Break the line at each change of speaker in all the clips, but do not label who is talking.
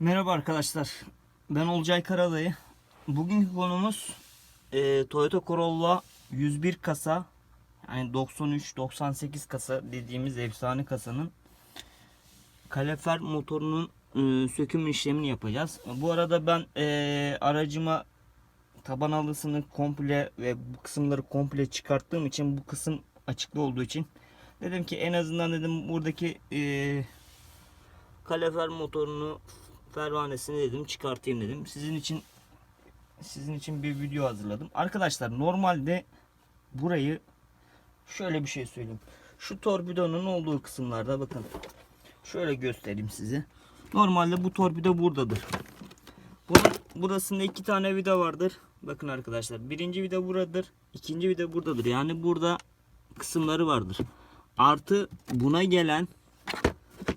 Merhaba arkadaşlar. Ben Olcay Karadayı. Bugünkü konumuz e, Toyota Corolla 101 kasa yani 93-98 kasa dediğimiz efsane kasanın kalefer motorunun e, söküm işlemini yapacağız. Bu arada ben e, aracıma taban halısını komple ve bu kısımları komple çıkarttığım için bu kısım açıklı olduğu için dedim ki en azından dedim buradaki e, kalefer motorunu pervanesini dedim çıkartayım dedim. Sizin için sizin için bir video hazırladım. Arkadaşlar normalde burayı şöyle bir şey söyleyeyim. Şu torpidonun olduğu kısımlarda bakın. Şöyle göstereyim size. Normalde bu torpido buradadır. Bunun burasında iki tane vida vardır. Bakın arkadaşlar. Birinci vida buradadır. ikinci vida buradadır. Yani burada kısımları vardır. Artı buna gelen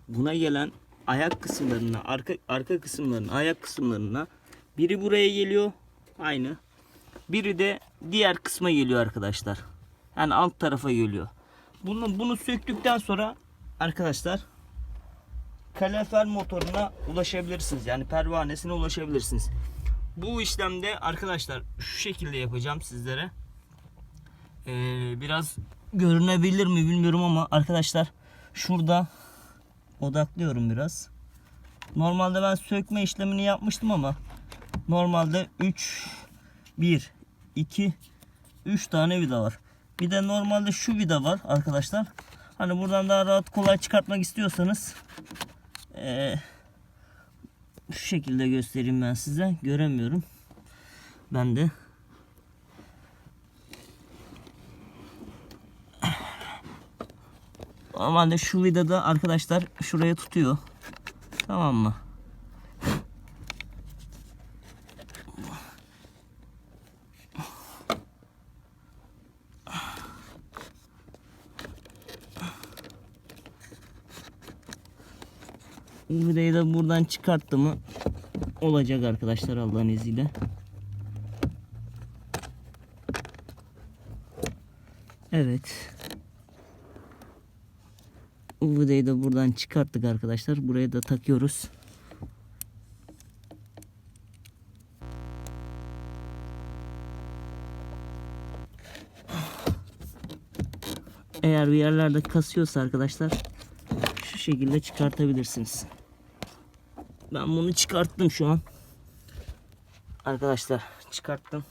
buna gelen ayak kısımlarına, arka arka kısımlarına, ayak kısımlarına biri buraya geliyor aynı. Biri de diğer kısma geliyor arkadaşlar. Yani alt tarafa geliyor. Bunu bunu söktükten sonra arkadaşlar kalefer motoruna ulaşabilirsiniz. Yani pervanesine ulaşabilirsiniz. Bu işlemde arkadaşlar şu şekilde yapacağım sizlere. Ee, biraz görünebilir mi bilmiyorum ama arkadaşlar şurada odaklıyorum biraz. Normalde ben sökme işlemini yapmıştım ama normalde 3 1 2 3 tane vida var. Bir de normalde şu vida var arkadaşlar. Hani buradan daha rahat kolay çıkartmak istiyorsanız eee, şu şekilde göstereyim ben size. Göremiyorum. Ben de Normalde şu vidada arkadaşlar şuraya tutuyor. Tamam mı? Bu vidayı da buradan çıkarttı mı olacak arkadaşlar Allah'ın izniyle. Evet. Bu vidayı da buradan çıkarttık arkadaşlar. Buraya da takıyoruz. Eğer bir yerlerde kasıyorsa arkadaşlar şu şekilde çıkartabilirsiniz. Ben bunu çıkarttım şu an. Arkadaşlar çıkarttım.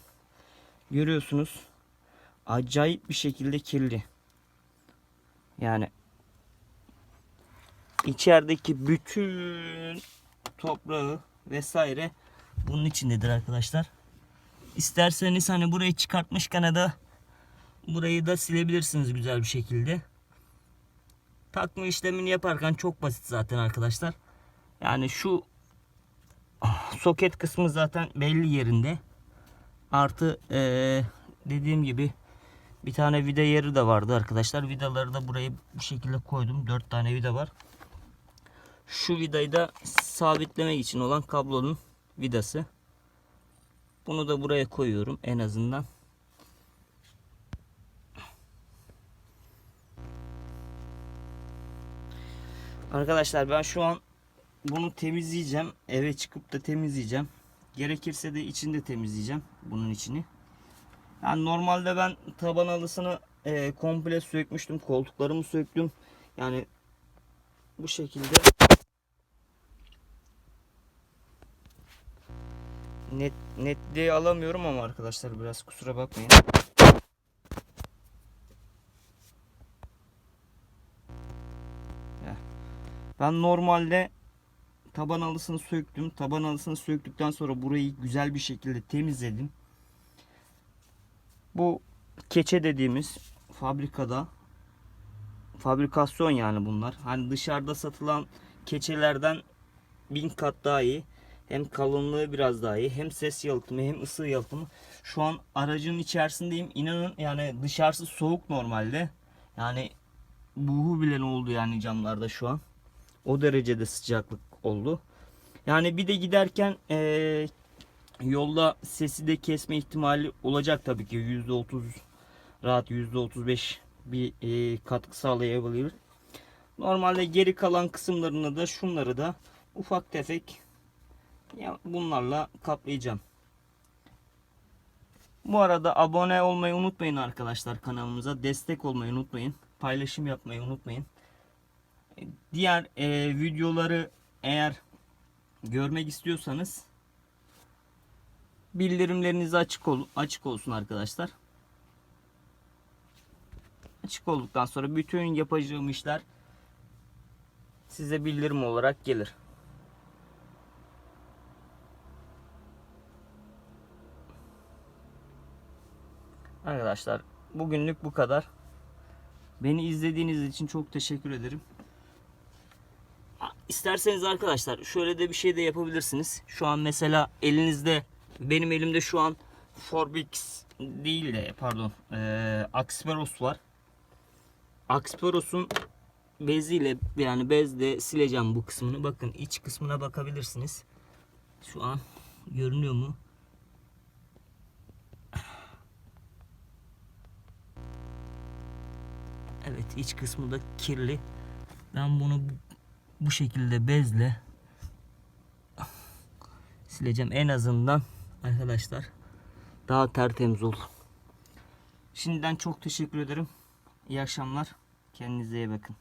Görüyorsunuz. Acayip bir şekilde kirli. Yani içerideki bütün toprağı vesaire bunun içindedir arkadaşlar. İsterseniz hani burayı çıkartmışken de burayı da silebilirsiniz güzel bir şekilde. Takma işlemini yaparken çok basit zaten arkadaşlar. Yani şu soket kısmı zaten belli yerinde. Artı eee, dediğim gibi bir tane vida yeri de vardı arkadaşlar. Vidaları da buraya bu şekilde koydum. 4 tane vida var. Şu vidayı da sabitlemek için olan kablonun vidası. Bunu da buraya koyuyorum en azından. Arkadaşlar ben şu an bunu temizleyeceğim. Eve çıkıp da temizleyeceğim. Gerekirse de içinde temizleyeceğim bunun içini. Yani normalde ben taban halısını e, komple sökmüştüm. Koltuklarımı söktüm. Yani bu şekilde net netliği alamıyorum ama arkadaşlar biraz kusura bakmayın. Ben normalde taban halısını söktüm. Taban halısını söktükten sonra burayı güzel bir şekilde temizledim. Bu keçe dediğimiz fabrikada fabrikasyon yani bunlar. Hani dışarıda satılan keçelerden bin kat daha iyi. Hem kalınlığı biraz daha iyi. Hem ses yalıtımı hem ısı yalıtımı. Şu an aracın içerisindeyim. İnanın yani dışarısı soğuk normalde. Yani buhu bile oldu yani camlarda şu an. O derecede sıcaklık oldu. Yani bir de giderken eee, yolda sesi de kesme ihtimali olacak tabii ki. %30 rahat %35 bir eee, katkı sağlayabilir. Normalde geri kalan kısımlarını da şunları da ufak tefek Ya bunlarla kaplayacağım. Bu arada abone olmayı unutmayın arkadaşlar kanalımıza. Destek olmayı unutmayın. Paylaşım yapmayı unutmayın. Diğer e, videoları eğer görmek istiyorsanız bildirimleriniz açık ol açık olsun arkadaşlar. Açık olduktan sonra bütün yapacağım işler size bildirim olarak gelir. Arkadaşlar bugünlük bu kadar. Beni izlediğiniz için çok teşekkür ederim. İsterseniz arkadaşlar şöyle de bir şey de yapabilirsiniz. Şu an mesela elinizde benim elimde şu an Forbix değil de pardon eee Axperos var. Axperos'un beziyle yani bezle sileceğim bu kısmını. Bakın iç kısmına bakabilirsiniz. Şu an görünüyor mu? Evet iç kısmı da kirli. Ben bunu bu- şekilde bezle sileceğim en azından arkadaşlar daha tertemiz olur. Şimdiden çok teşekkür ederim. İyi akşamlar. Kendinize iyi bakın.